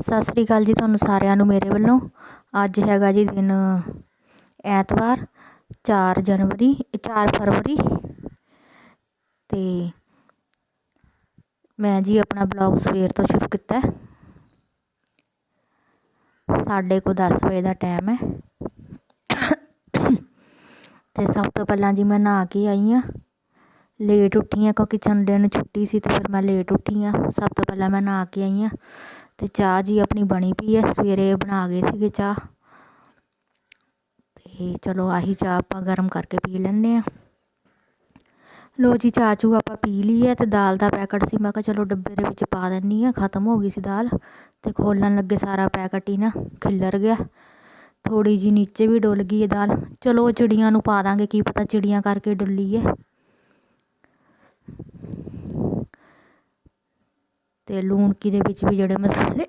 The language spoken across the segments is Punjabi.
ਸਤਿ ਸ੍ਰੀ ਅਕਾਲ ਜੀ ਤੁਹਾਨੂੰ ਸਾਰਿਆਂ ਨੂੰ ਮੇਰੇ ਵੱਲੋਂ। ਅੱਜ ਹੈਗਾ ਜੀ ਦਿਨ ਐਤਵਾਰ 4 ਜਨਵਰੀ 4 ਫਰਵਰੀ। ਤੇ ਮੈਂ ਜੀ ਆਪਣਾ ਬਲੌਗ ਸਵੇਰ ਤੋਂ ਸ਼ੁਰੂ ਕੀਤਾ ਸਾਡੇ ਕੋ 10 ਵਜੇ ਦਾ ਟਾਈਮ ਹੈ। ਤੇ ਸਭ ਤੋਂ ਪਹਿਲਾਂ ਜੀ ਮੈਂ ਨਹਾ ਕੇ ਆਈ ਆ ਲੇਟ ਉੱਠੀ ਹਾਂ ਕਿਉਂਕਿ ਸੰਡੇ ਨੂੰ ਛੁੱਟੀ ਸੀ ਤੇ ਫਿਰ ਮੈਂ ਲੇਟ ਉੱਠੀ ਹਾਂ ਸਭ ਤੋਂ ਪਹਿਲਾਂ ਮੈਂ ਨਹਾ ਕੇ ਆਈ ਹਾਂ ਤੇ ਚਾਹ ਜੀ ਆਪਣੀ ਬਣੀ ਪਈ ਹੈ ਸਵੇਰੇ ਬਣਾ ਗਏ ਸੀਗੇ ਚਾਹ। ਤੇ ਚਲੋ ਆਹੀ ਚਾਹ ਆਪਾਂ ਗਰਮ ਕਰਕੇ ਪੀ ਲੈਂਦੇ ਆ। ਲੋ ਜੀ, ਚਾਹ ਚੂ ਆਪਾਂ ਪੀ ਲਈ ਹੈ ਤੇ ਦਾਲ ਦਾ ਪੈਕਟ ਸੀ। ਮੈਂ ਕਿਹਾ ਚਲੋ ਡੱਬੇ ਦੇ ਵਿੱਚ ਪਾ ਦਿੰਨੀ ਆ, ਖਤਮ ਹੋ ਗਈ ਸੀ ਦਾਲ ਤੇ ਖੋਲਣ ਲੱਗੇ ਸਾਰਾ ਪੈਕਟ ਹੀ ਨਾ, ਖਿੱਲਰ ਗਿਆ। ਥੋੜੀ ਜੀ ਨੀਚੇ ਵੀ ਡੁੱਲ ਗਈ ਹੈ ਦਾਲ। ਚਲੋ ਚਿੜੀਆਂ ਨੂੰ ਪਾ ਦਾਂਗੇ, ਕੀ ਪਤਾ ਚਿੜੀਆਂ ਕਰਕੇ ਡੁੱਲੀ ਹੈ ਅਤੇ ਲੂਣਕੀ ਦੇ ਵਿੱਚ ਵੀ ਜਿਹੜੇ ਮਸਾਲੇ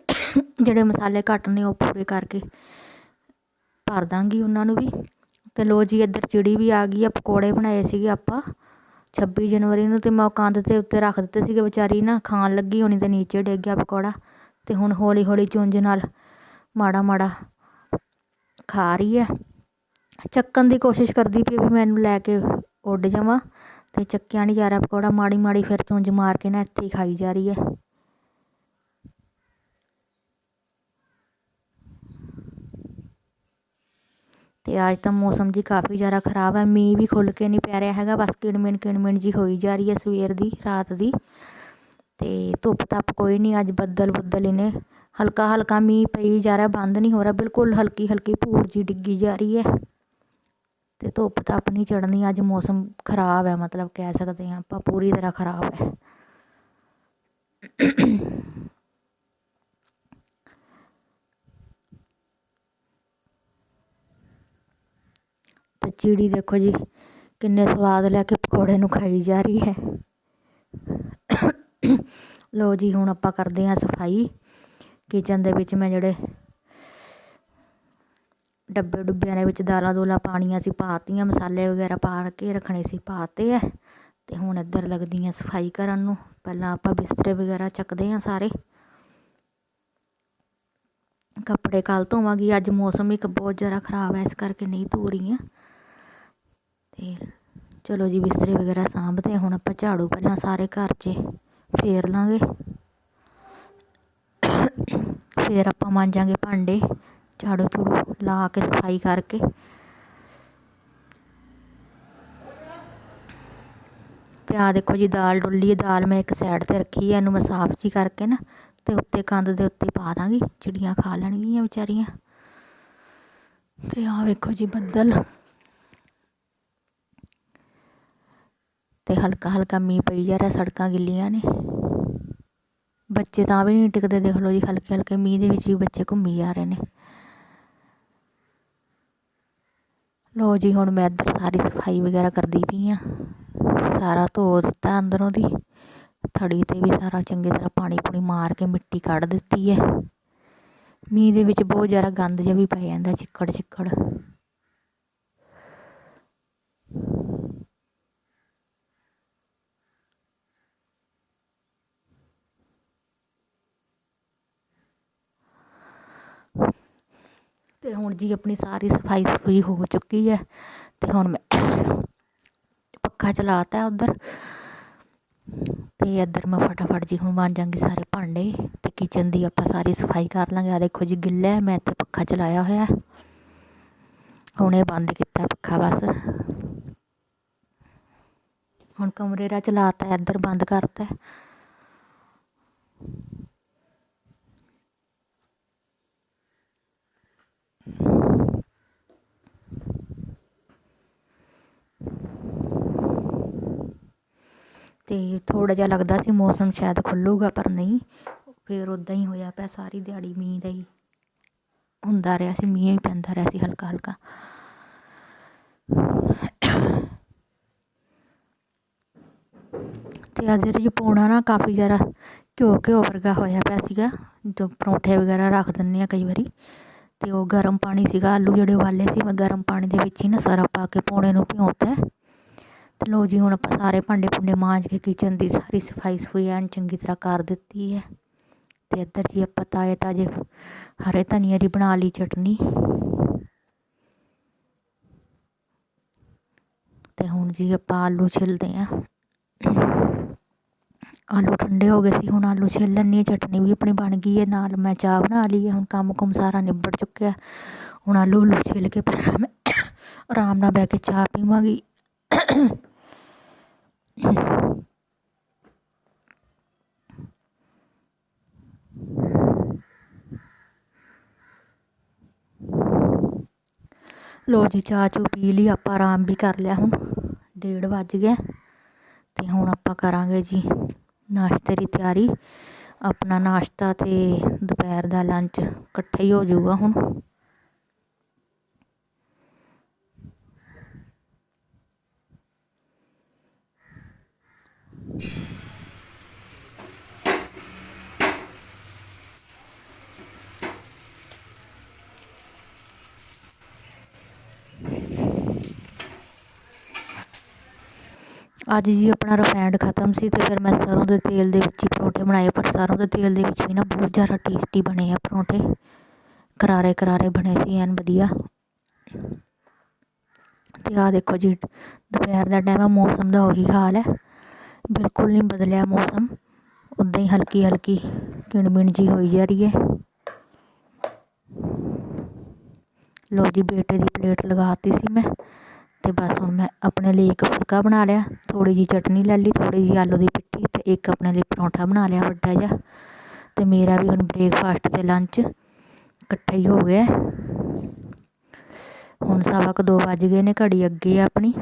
ਜਿਹੜੇ ਮਸਾਲੇ ਘੱਟ ਨੇ ਉਹ ਪੂਰੇ ਕਰਕੇ ਭਰ ਦਾਂਗੀ ਉਹਨਾਂ ਨੂੰ ਵੀ। ਤੇ ਲੋ ਜੀ, ਇੱਧਰ ਚਿੜੀ ਵੀ ਆ ਗਈ ਆ, ਪਕੌੜੇ ਬਣਾਏ ਸੀਗੇ ਆਪਾਂ 26 ਜਨਵਰੀ ਨੂੰ ਤੇ ਮੈਂ ਕੰਧ ਦੇ ਉੱਤੇ ਰੱਖ ਦਿੱਤੇ ਸੀਗੇ ਵਿਚਾਰੀ ਨਾ, ਖਾਣ ਲੱਗੀ, ਹੋਣੀ ਤੇ ਨੀਚੇ ਡਿੱਗ ਗਿਆ ਪਕੌੜਾ। ਤੇ ਹੁਣ ਹੌਲੀ ਹੌਲੀ ਚੁੰਝ ਨਾਲ ਮਾੜਾ ਮਾੜਾ ਖਾ ਰਹੀ ਹੈ। ਚੱਕਣ ਦੀ ਕੋਸ਼ਿਸ਼ ਕਰਦੀ ਪਈ ਵੀ ਮੈਨੂੰ ਲੈ ਕੇ ਉੱਡ ਜਾਵਾਂ। ਤੇ ਚੱਕਿਆ ਨਹੀਂ ਜਾ ਰਿਹਾ ਪਕੌੜਾ ਮਾੜੀ ਮਾੜੀ ਫਿਰ ਚੁੰਝ ਮਾਰ ਕੇ ਨਾ ਇੱਥੇ ਹੀ ਖਾਈ ਜਾ ਰਹੀ ਹੈ। ਅਤੇ ਅੱਜ ਤਾਂ ਮੌਸਮ ਜੀ ਕਾਫੀ ਜ਼ਿਆਦਾ ਖਰਾਬ ਹੈ, ਮੀਂਹ ਵੀ ਖੁੱਲ੍ਹ ਕੇ ਨਹੀਂ ਪੈ ਰਿਹਾ ਹੈਗਾ, ਬਸ ਕਿਣਮਿਣ ਕਿਣਮਿਣ ਜੀ ਹੋਈ ਜਾ ਰਹੀ ਹੈ ਸਵੇਰ ਦੀ, ਰਾਤ ਦੀ। ਅਤੇ ਧੁੱਪ ਤੱਪ ਕੋਈ ਨਹੀਂ, ਅੱਜ ਬੱਦਲ ਬੁੱਦਲ ਹੀ ਨੇ। ਹਲਕਾ ਹਲਕਾ ਮੀਂਹ ਪਈ ਜਾ ਰਿਹਾ, ਬੰਦ ਨਹੀਂ ਹੋ ਰਿਹਾ, ਬਿਲਕੁਲ ਹਲਕੀ ਹਲਕੀ ਭੂਰ ਜੀ ਡਿੱਗੀ ਜਾ ਰਹੀ ਹੈ। ਅਤੇ ਧੁੱਪ ਧੱਪ ਨਹੀਂ ਚੜ੍ਹਨੀ, ਅੱਜ ਮੌਸਮ ਖਰਾਬ ਹੈ, ਮਤਲਬ ਕਹਿ ਸਕਦੇ ਹਾਂ ਆਪਾਂ, ਪੂਰੀ ਤਰ੍ਹਾਂ ਖਰਾਬ ਹੈ ਤੇ ਚਿੜੀ ਦੇਖੋ ਜੀ, ਕਿੰਨੇ ਸਵਾਦ ਲੈ ਕੇ ਪਕੌੜੇ ਨੂੰ ਖਾਈ ਜਾ ਰਹੀ ਹੈ। ਲੋ ਜੀ, ਹੁਣ ਆਪਾਂ ਕਰਦੇ ਹਾਂ ਸਫ਼ਾਈ। ਕਿਚਨ ਦੇ ਵਿੱਚ ਮੈਂ ਜਿਹੜੇ ਡੱਬੇ ਡੁੱਬਿਆਂ ਦੇ ਵਿੱਚ ਦਾਲਾਂ ਦੂਲਾਂ ਪਾਣੀਆਂ ਸੀ, ਪਾਤੀਆਂ, ਮਸਾਲੇ ਵਗੈਰਾ ਪਾ ਕੇ ਰੱਖਣੇ ਸੀ, ਪਾਤੇ ਐ ਤੇ ਹੁਣ ਇੱਧਰ ਲੱਗਦੀਆਂ ਸਫ਼ਾਈ ਕਰਨ ਨੂੰ। ਪਹਿਲਾਂ ਆਪਾਂ ਬਿਸਤਰੇ ਵਗੈਰਾ ਚੱਕਦੇ ਹਾਂ ਸਾਰੇ। ਕੱਪੜੇ ਕੱਲ ਧੋਵਾਂਗੀ, ਅੱਜ ਮੌਸਮ ਇੱਕ ਬਹੁਤ ਜ਼ਿਆਦਾ ਖਰਾਬ ਹੈ, ਇਸ ਕਰਕੇ ਨਹੀਂ ਧੋ ਰਹੀ ਹਾਂ। ਤੇ ਚਲੋ ਜੀ ਬਿਸਤਰੇ ਵਗੈਰਾ ਸਾਂਭਦੇ ਹੁਣ ਆਪਾਂ ਝਾੜੂ ਪਹਿਲਾਂ ਸਾਰੇ ਘਰ 'ਚ ਫੇਰ ਲਾਂਗੇ। ਫੇਰ ਆਪਾਂ ਮਾਂਜਾਂਗੇ ਭਾਂਡੇ, ਝਾੜੂ ਝੂੜੂ ਲਾ ਕੇ ਸਫ਼ਾਈ ਕਰਕੇ। ਤੇ ਆ ਦੇਖੋ ਜੀ ਦਾਲ ਡੁੱਲੀ ਹੈ ਦਾਲ ਮੈਂ ਇੱਕ ਸਾਈਡ ਤੇ ਰੱਖੀ ਹੈ ਇਹਨੂੰ ਮੈਂ ਸਾਫ਼ ਜੀ ਕਰਕੇ ਨਾ ਤੇ ਉੱਤੇ ਕੰਧ ਦੇ ਉੱਤੇ ਪਾ ਦਾਂਗੀ, ਚਿੜੀਆਂ ਖਾ ਲੈਣਗੀਆਂ ਵਿਚਾਰੀਆਂ। ਤੇ ਆ ਵੇਖੋ ਜੀ ਬੱਦਲ। ਤੇ ਹਲਕਾ ਹਲਕਾ ਮੀਂਹ ਪਈ ਜਾ ਰਿਹਾ, ਸੜਕਾਂ ਗਿੱਲੀਆਂ ਨੇ। ਬੱਚੇ ਤਾਂ ਵੀ ਨਹੀਂ ਟਿਕਦੇ, ਦੇਖ ਲਓ ਜੀ, ਹਲਕੇ ਹਲਕੇ ਮੀਂਹ ਦੇ ਵਿੱਚ ਵੀ ਬੱਚੇ ਘੁੰਮੀ ਜਾ ਰਹੇ ਨੇ। ਲੋ ਜੀ, ਹੁਣ ਮੈਂ ਇੱਧਰ ਸਾਰੀ ਸਫ਼ਾਈ ਵਗੈਰਾ ਕਰਦੀ ਪਈ ਆ ਸਾਰਾ ਧੋ ਦਿੱਤਾ ਅੰਦਰੋਂ ਦੀ। ਥੜੀ ਤੇ ਵੀ ਸਾਰਾ ਚੰਗੀ ਤਰ੍ਹਾਂ ਪਾਣੀ ਪੂਣੀ ਮਾਰ ਕੇ ਮਿੱਟੀ ਕੱਢ ਦਿੱਤੀ ਹੈ। ਮੀਂਹ ਦੇ ਵਿੱਚ ਬਹੁਤ ਜ਼ਿਆਦਾ ਗੰਦ ਜਿਹਾ ਵੀ ਪੈ ਜਾਂਦਾ ਚਿੱਕੜ ਚਿੱਕੜ ਅਤੇ ਹੁਣ ਜੀ ਆਪਣੀ ਸਾਰੀ ਸਫ਼ਾਈ ਸਫੂਈ ਹੋ ਚੁੱਕੀ ਹੈ ਅਤੇ ਹੁਣ ਮੈਂ ਪੱਖਾ ਚਲਾਤਾ ਉੱਧਰ। ਤੇ ਇੱਧਰ ਮੈਂ ਫਟਾਫਟ ਜੀ ਹੁਣ ਮਾਂਜਾਂਗੀ ਸਾਰੇ ਭਾਂਡੇ ਤੇ ਕਿਚਨ ਦੀ ਆਪਾਂ ਸਾਰੀ ਸਫ਼ਾਈ ਕਰ ਲਾਂਗੇ। ਆ ਦੇਖੋ ਜੀ ਗਿੱਲਾ ਮੈਂ ਇੱਥੇ ਪੱਖਾ ਚਲਾਇਆ ਹੋਇਆ ਹੁਣ ਇਹ ਬੰਦ ਕੀਤਾ ਪੱਖਾ ਬਸ। ਹੁਣ ਕਮਰੇ ਦਾ ਚਲਾਤਾ ਇੱਧਰ ਬੰਦ ਕਰਤਾ ਤੇ ਥੋੜਾ ਜਿਹਾ ਲੱਗਦਾ ਸੀ ਮੌਸਮ ਸ਼ਾਇਦ ਖੁੱਲੂਗਾ, ਪਰ ਨਹੀਂ। ਫਿਰ ਉੱਦਾਂ ਹੀ ਹੋਇਆ ਪਿਆ, ਸਾਰੀ ਦਿਹਾੜੀ ਮੀਂਹ ਦਾ ਹੀ ਹੁੰਦਾ ਰਿਹਾ ਸੀ, ਮੀਂਹ ਹੀ ਪੈਂਦਾ ਰਿਹਾ ਸੀ ਹਲਕਾ ਹਲਕਾ। ਤੇ ਅੱਜ ਜੀ ਪੌਣਾ ਨਾ ਕਾਫੀ ਜ਼ਿਆਦਾ ਘਿਓ ਘਿਓ ਵਰਗਾ ਹੋਇਆ ਪਿਆ ਸੀਗਾ, ਜੋ ਪਰੌਂਠੇ ਵਗੈਰਾ ਰੱਖ ਦਿੰਦੇ ਆ ਕਈ ਵਾਰੀ। ਤੇ ਉਹ ਗਰਮ ਪਾਣੀ ਸੀਗਾ, ਆਲੂ ਜਿਹੜੇ ਉਬਾਲੇ ਸੀ, ਮੈਂ ਗਰਮ ਪਾਣੀ ਦੇ ਵਿੱਚ ਹੀ ਨਾ ਸਾਰਾ ਪਾ ਕੇ ਪੌਣੇ ਨੂੰ ਭਿਉਂਤਾ ਤੇ ਲੋ ਜੀ, ਹੁਣ ਆਪਾਂ ਸਾਰੇ ਭਾਂਡੇ ਭੁੰਡੇ ਮਾਂਜ ਕੇ ਕਿਚਨ ਦੀ ਸਾਰੀ ਸਫ਼ਾਈ ਸਫੂਈ ਐਨ ਚੰਗੀ ਤਰ੍ਹਾਂ ਕਰ ਦਿੱਤੀ ਹੈ। ਤੇ ਇੱਧਰ ਜੀ ਆਪਾਂ ਤਾਜ਼ੇ ਤਾਜ਼ੇ ਹਰੇ ਧਨੀਏ ਦੀ ਬਣਾ ਲਈ ਚਟਨੀ। ਤੇ ਹੁਣ ਜੀ ਆਪਾਂ ਆਲੂ ਛਿਲਦੇ ਆ ਆਲੂ ਠੰਡੇ ਹੋ ਗਏ ਸੀ, ਹੁਣ ਆਲੂ ਛਿੱਲ ਲੈਂਦੀ ਹਾਂ। ਚਟਨੀ ਵੀ ਆਪਣੀ ਬਣ ਗਈ ਹੈ, ਨਾਲ ਮੈਂ ਚਾਹ ਬਣਾ ਲਈ ਹੈ। ਹੁਣ ਕੰਮ ਕੁਮ ਸਾਰਾ ਨਿਬੜ ਚੁੱਕਿਆ ਹੁਣ ਆਲੂ ਉਲੂ ਛਿਲ ਕੇ ਪਹਿਲਾਂ ਮੈਂ ਆਰਾਮ ਨਾਲ ਬਹਿ ਕੇ ਚਾਹ ਪੀਵਾਂਗੀ। ਲੋ ਜੀ, ਚਾਹ ਚੂ ਪੀ ਲਈ, ਆਪਾਂ ਆਰਾਮ ਵੀ ਕਰ ਲਿਆ ਹੁਣ। ਡੇਢ ਵੱਜ ਗਿਆ ਤੇ ਹੁਣ ਆਪਾਂ ਕਰਾਂਗੇ ਜੀ ਨਾਸ਼ਤੇ ਦੀ ਤਿਆਰੀ। ਆਪਣਾ ਨਾਸ਼ਤਾ ਤੇ ਦੁਪਹਿਰ ਦਾ ਲੰਚ ਇਕੱਠਾ ਹੀ ਹੋ ਜਾਊਗਾ ਹੁਣ। ਅੱਜ ਜੀ ਆਪਣਾ ਰਿਫਾਈਂਡ ਖਤਮ ਸੀ ਤੇ ਫਿਰ ਮੈਂ ਸਰੋਂ ਦੇ ਤੇਲ ਦੇ ਵਿੱਚ ਹੀ ਪਰੌਂਠੇ ਬਣਾਏ, ਪਰ ਸਰੋਂ ਦੇ ਤੇਲ ਦੇ ਵਿੱਚ ਵੀ ਨਾ ਬਹੁਤ ਜ਼ਿਆਦਾ ਟੇਸਟੀ ਬਣੇ ਆ ਪਰੌਂਠੇ। ਕਰਾਰੇ ਕਰਾਰੇ ਬਣੇ ਸੀ, ਐਨ ਵਧੀਆ। ਤੇ ਆ ਦੇਖੋ ਜੀ, ਦੁਪਹਿਰ ਦਾ ਟਾਈਮ ਹੈ ਮੌਸਮ ਦਾ ਉਹੀ ਹਾਲ ਹੈ। ਬਿਲਕੁਲ ਨਹੀਂ ਬਦਲਿਆ ਮੌਸਮ। ਉਦਾਂ ਹੀ ਹਲਕੀ ਹਲਕੀ ਕਿਣਮਿਣ ਜੀ ਹੋਈ ਜਾ ਰਹੀ ਹੈ। ਲੋ ਜੀ, ਬੇਟੇ ਦੀ ਪਲੇਟ ਲਗਾਤੀ ਸੀ ਮੈਂ। ਅਤੇ ਬਸ ਹੁਣ ਮੈਂ ਆਪਣੇ ਲਈ ਇੱਕ ਫੁਲਕਾ ਬਣਾ ਲਿਆ। ਥੋੜ੍ਹੀ ਜਿਹੀ ਚਟਨੀ ਲੈ ਲਈ, ਥੋੜ੍ਹੀ ਜਿਹੀ ਆਲੂ ਦੀ ਪਿੱਠੀ ਅਤੇ ਇੱਕ ਆਪਣੇ ਲਈ ਪਰੌਂਠਾ ਬਣਾ ਲਿਆ ਵੱਡਾ ਜਿਹਾ। ਅਤੇ ਮੇਰਾ ਵੀ ਹੁਣ ਬ੍ਰੇਕਫਾਸਟ ਅਤੇ ਲੰਚ ਇਕੱਠਾ ਹੀ ਹੋ ਗਿਆ। ਹੁਣ ਸਵਾ ਕੁ ਦੋ ਵੱਜ ਗਏ ਨੇ ਘੜੀ ਅੱਗੇ ਆ ਆਪਣੀ।